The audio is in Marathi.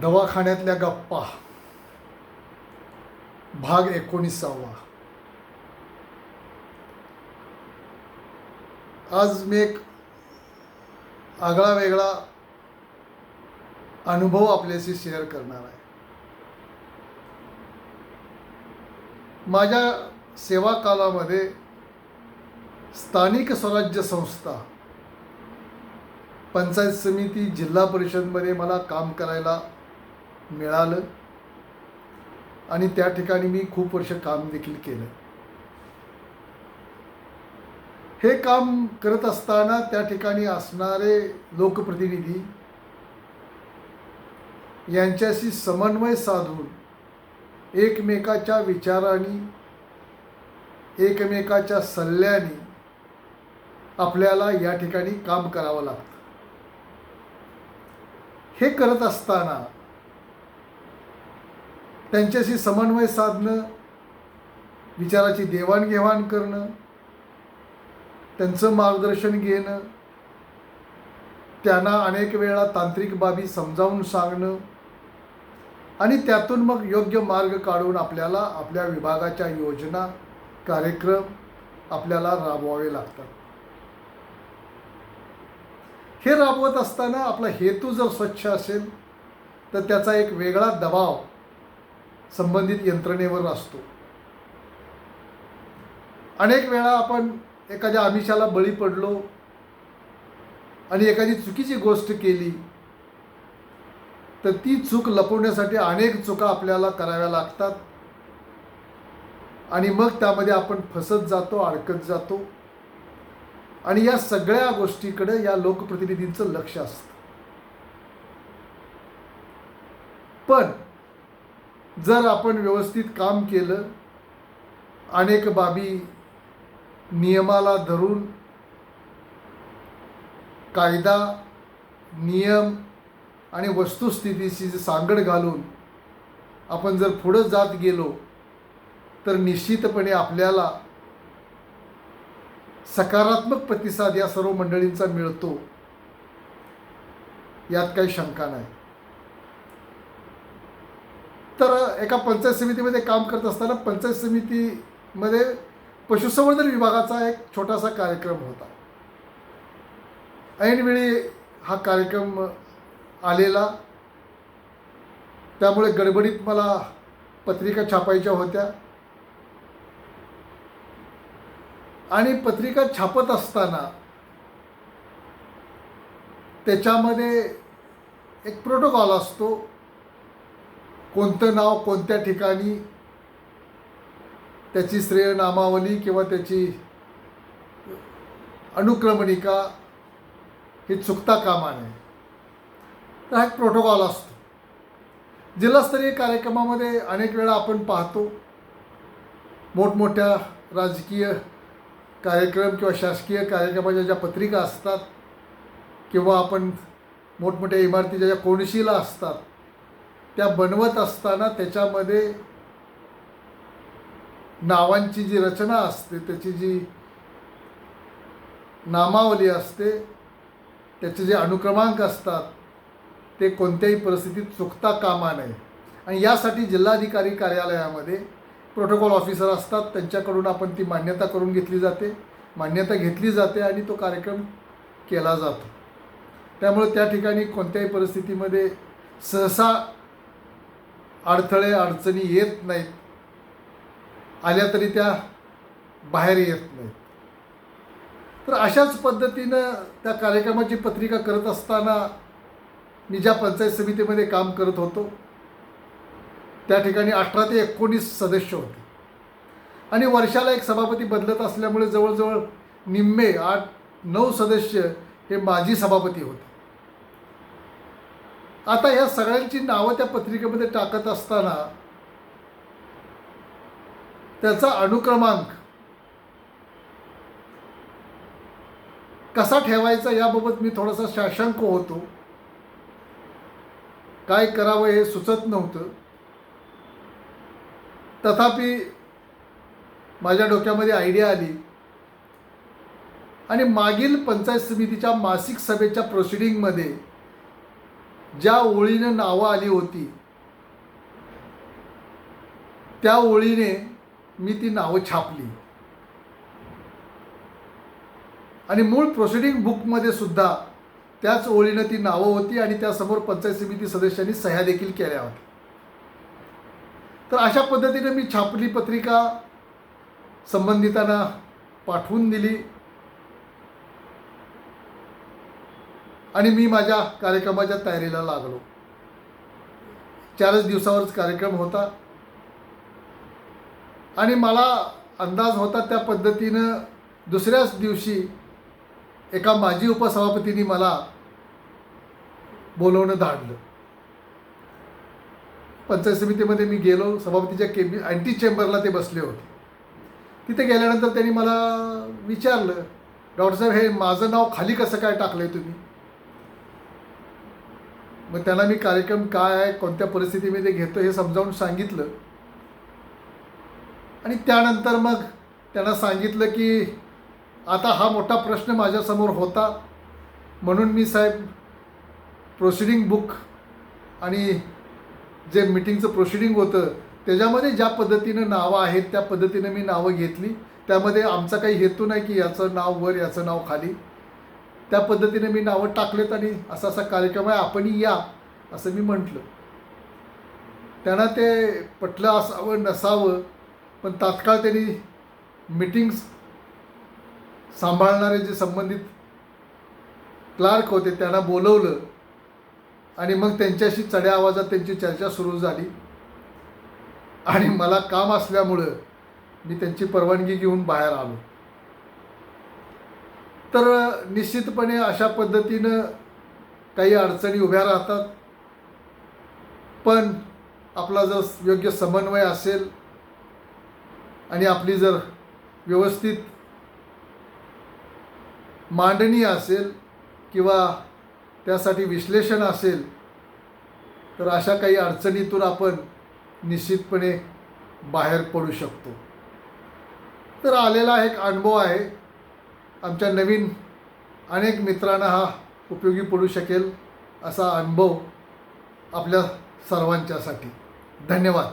दवाखान्यातल्या गप्पा. भाग एकोणीसावा. आज मी एक आगळा वेगळा अनुभव आपल्याशी शेअर करणार आहे. माझ्या सेवा कालामध्ये स्थानिक स्वराज्य संस्था पंचायत समिती जिल्हा परिषदमध्ये मला काम करायला मिळालं. आणि त्या ठिकाणी मी खूप वर्ष काम देखील केलं. हे काम करत असताना त्या ठिकाणी असणारे लोकप्रतिनिधी यांच्याशी समन्वय साधून एकमेकाच्या विचाराने एकमेकाच्या सल्ल्याने आपल्याला या ठिकाणी काम करावं लागतं. हे करत असताना त्यांच्याशी समन्वय साधणं विचाराची देवाणघेवाण करणं त्यांचं मार्गदर्शन घेणं त्यांना अनेक वेळा तांत्रिक बाबी समजावून सांगणं आणि त्यातून मग योग्य मार्ग काढून आपल्याला आपल्या विभागाच्या योजना कार्यक्रम आपल्याला राबवावे लागतात. हे राबवत असताना आपला हेतू जर स्वच्छ असेल तर त्याचा एक वेगळा दबाव संबंधित यंत्रणेवर असतो. अनेक वेळा आपण एखाद्या आमिषाला बळी पडलो आणि एखादी चुकीची गोष्ट केली तर ती चूक लपवण्यासाठी अनेक चुका आपल्याला कराव्या लागतात. आणि मग त्यामध्ये आपण फसत जातो अडकत जातो. आणि या सगळ्या गोष्टीकडे या लोकप्रतिनिधींचं लक्ष असतं. पण जर आपण व्यवस्थित काम केलं अनेक बाबी नियमाला धरून कायदा नियम आणि वस्तुस्थितीशी सांगड घालून आपण जर पुढं जात गेलो तर निश्चितपणे आपल्याला सकारात्मक प्रतिसाद या सर्व मंडळींचा मिळतो यात काही शंका नाही. तर एका पंचायत समितीमध्ये काम करत असताना पंचायत समितीमध्ये पशुसंवर्धन विभागाचा एक छोटासा कार्यक्रम होता. ऐनवेळी हा कार्यक्रम आलेला. त्यामुळे गडबडीत मला पत्रिका छापायच्या होत्या. आणि पत्रिका छापत असताना त्याच्यामध्ये एक प्रोटोकॉल असतो. कोणतं नाव कोणत्या ठिकाणी त्याची श्रेयनामावली किंवा त्याची अनुक्रमणिका ही चुकता कामा नये. तर हा एक प्रोटोकॉल असतो. जिल्हास्तरीय कार्यक्रमामध्ये अनेक वेळा आपण पाहतो मोठमोठ्या राजकीय कार्यक्रम किंवा शासकीय कार्यक्रमाच्या ज्या पत्रिका असतात किंवा आपण मोठमोठ्या इमारतीच्या ज्या कोणशिला असतात त्या बनवत असताना त्याच्यामध्ये नावांची जी रचना असते त्याची जी नामावली असते त्याचे जे अनुक्रमांक असतात ते कोणत्याही परिस्थितीत चुकता कामा नये. आणि यासाठी जिल्हाधिकारी कार्यालयामध्ये प्रोटोकॉल ऑफिसर असतात. त्यांच्याकडून आपण ती मान्यता करून घेतली जाते. मान्यता घेतली जाते आणि तो कार्यक्रम केला जातो. त्यामुळे त्या ठिकाणी कोणत्याही परिस्थितीमध्ये सहसा अडथळे अडचणी येत नाहीत. आल्या तरी त्या बाहेर येत नाहीत. तर अशाच पद्धतीनं त्या कार्यक्रमाची पत्रिका करत असताना मी ज्या पंचायत समितीमध्ये काम करत होतो त्या ठिकाणी अठरा ते एकोणीस सदस्य होते. आणि वर्षाला एक सभापती बदलत असल्यामुळे जवळजवळ निम्मे आठ नऊ सदस्य हे माजी सभापती होते. आता या सगळ्यांची नावं त्या पत्रिकेमध्ये टाकत असताना त्याचा अनुक्रमांक कसा ठेवायचा याबाबत मी थोडासा साशंक होतो. काय करावं हे सुचत नव्हतं. तथापि माझ्या डोक्यामध्ये आयडिया आली. आणि मागील पंचायत समितीच्या मासिक सभेच्या प्रोसिडिंगमध्ये ज्या ओळीनं नावं आली होती त्या ओळीने मी ती नावं छापली. आणि मूळ प्रोसिडिंग बुकमध्ये सुद्धा त्याच ओळीनं ती नावं होती आणि त्यासमोर पंचायत समिती सदस्यांनी सह्या देखील केल्या होत्या. तर अशा पद्धतीने मी छापली पत्रिका संबंधितांना पाठवून दिली. आणि मी माझ्या कार्यक्रमाच्या तयारीला लागलो. चारच दिवसावरच कार्यक्रम होता. आणि मला अंदाज होता त्या पद्धतीनं दुसऱ्याच दिवशी एका माजी उपसभापतींनी मला बोलवणं धाडलं. पंचायत समितीमध्ये मी गेलो. सभापतीच्या केबी अँटी चेंबरला ते बसले होते. तिथे गेल्यानंतर त्यांनी मला विचारलं डॉक्टर साहेब हे माझं नाव खाली कसं काय टाकलं आहे तुम्ही? मग त्यांना मी कार्यक्रम काय आहे कोणत्या परिस्थितीमध्ये घेतो हे समजावून सांगितलं. आणि त्यानंतर मग त्यांना सांगितलं की आता हा मोठा प्रश्न माझ्यासमोर होता. म्हणून मी साहेब प्रोसिडिंग बुक आणि जे मिटिंगचं प्रोसिडिंग होतं त्याच्यामध्ये ज्या पद्धतीनं नावं आहेत त्या पद्धतीनं मी नावं घेतली. त्यामध्ये आमचा काही हेतू नाही की याचं नाव वर याचं नाव खाली. त्या पद्धतीने मी नावं टाकलेत आणि असा असा कार्यक्रम आहे आपणही या असं मी म्हटलं. त्यांना ते पटलं असावं नसावं पण तात्काळ त्यांनी मिटिंग्स सांभाळणारे जे संबंधित क्लार्क होते त्यांना बोलवलं आणि मग त्यांच्याशी चढ्या आवाजात त्यांची चर्चा सुरू झाली. आणि मला काम असल्यामुळं मी त्यांची परवानगी घेऊन बाहेर आलो. तर निश्चितपणे अशा पद्धतीनं काही अडचणी उभ्या राहतात. पण आपला जर योग्य समन्वय असेल आणि आपली जर व्यवस्थित मांडणी असेल किंवा त्यासाठी विश्लेषण असेल तर अशा काही अडचणीतून आपण निश्चितपणे बाहेर पडू शकतो. तर आलेला एक अनुभव आहे. आमच्या नवीन अनेक मित्रांना हा उपयोगी पडू शकेल असा अनुभव आपल्या सर्वांच्यासाठी. धन्यवाद.